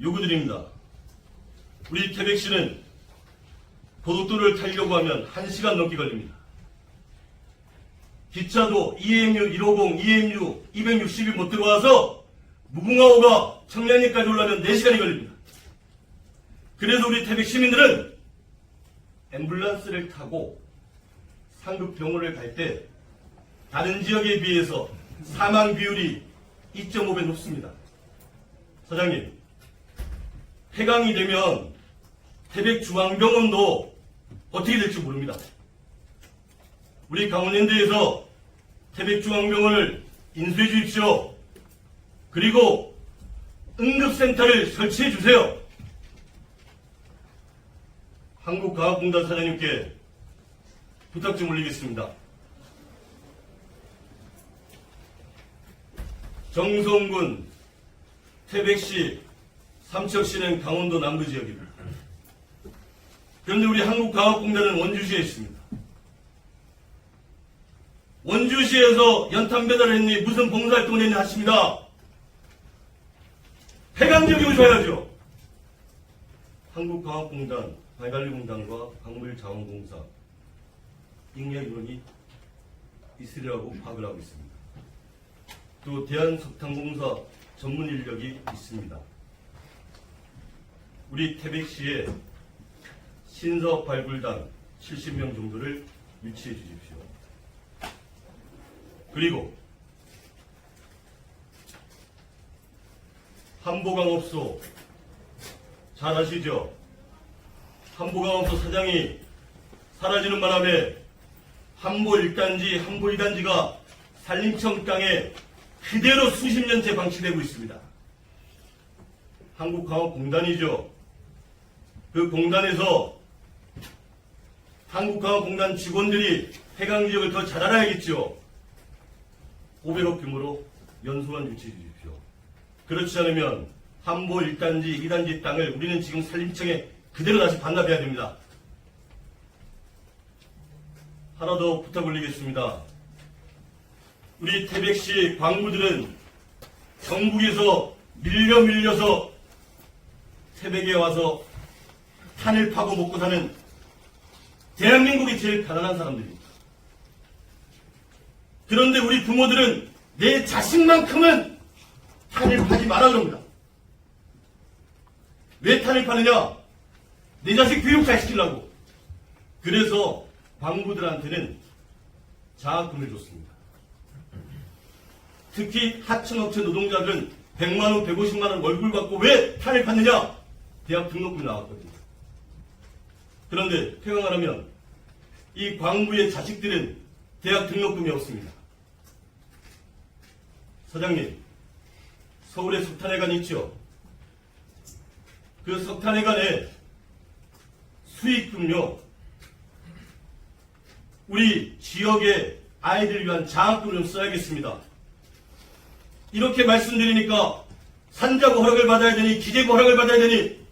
요구드립니다. 우리 태백시는 고속도로를 타려고 하면 1시간 넘게 걸립니다. 기차도 EMU 150, EMU 260이 못 들어와서 무궁화호가 청량리까지 올라면 4시간이 걸립니다. 그래서 우리 태백 시민들은 앰뷸런스를 타고 상급 병원을 갈 때 다른 지역에 비해서 사망 비율이 2.5배 높습니다. 사장님, 폐강이 되면 태백중앙병원도 어떻게 될지 모릅니다. 우리 강원랜드에서 태백중앙병원을 인수해 주십시오. 그리고 응급센터를 설치해 주세요. 한국과학공단 사장님께 부탁 좀 올리겠습니다. 정성군, 태백시, 삼척시는 강원도 남부 지역입니다. 그런데 우리 한국과학공단은 원주시에 있습니다. 원주시에서 연탄 배달을 했니 무슨 봉사활동을 했니 하십니다. 해강 지역에 오셔야죠. 한국과학공단, 발관리공단과 광물자원공사 인력 인원이 있으리라고 파악을 하고 있습니다. 또 대한석탄공사 전문 인력이 있습니다. 우리 태백시에 신사업 발굴단 70명 정도를 유치해 주십시오. 그리고 한보강업소 잘 아시죠? 한보강업소 사장이 사라지는 바람에 한보 1단지, 한보 2단지가 산림청 땅에 그대로 수십 년째 방치되고 있습니다. 한국강업공단이죠. 그 공단에서 한국강업공단 직원들이 해강 지역을 더 잘 알아야겠죠. 500억 규모로 연수원 유치해 주십시오. 그렇지 않으면 한보 1단지, 2단지 땅을 우리는 지금 산림청에 그대로 다시 반납해야 됩니다. 하나 더 부탁 올리겠습니다. 우리 태백시 광부들은 전국에서 밀려 밀려서 태백에 와서 탄을 파고 먹고 사는 대한민국이 제일 가난한 사람들입니다. 그런데 우리 부모들은 내 자식만큼은 탄을 파지 말아 그럽니다. 왜 탄을 파느냐? 내 자식 교육 잘 시키려고. 그래서 광부들한테는 장학금을 줬습니다. 특히 하청업체 노동자들은 100만원, 150만원 월급 받고 왜 탄을 받느냐? 대학 등록금이 나왔거든요. 그런데 폐강을 하면 이 광부의 자식들은 대학 등록금이 없습니다. 사장님, 서울에 석탄회관 있죠? 그 석탄회관에 수익금요, 우리 지역의 아이들을 위한 장학금을 좀 써야겠습니다. 이렇게 말씀드리니까 산자고 허락을 받아야 되니 기재부 허락을 받아야 되니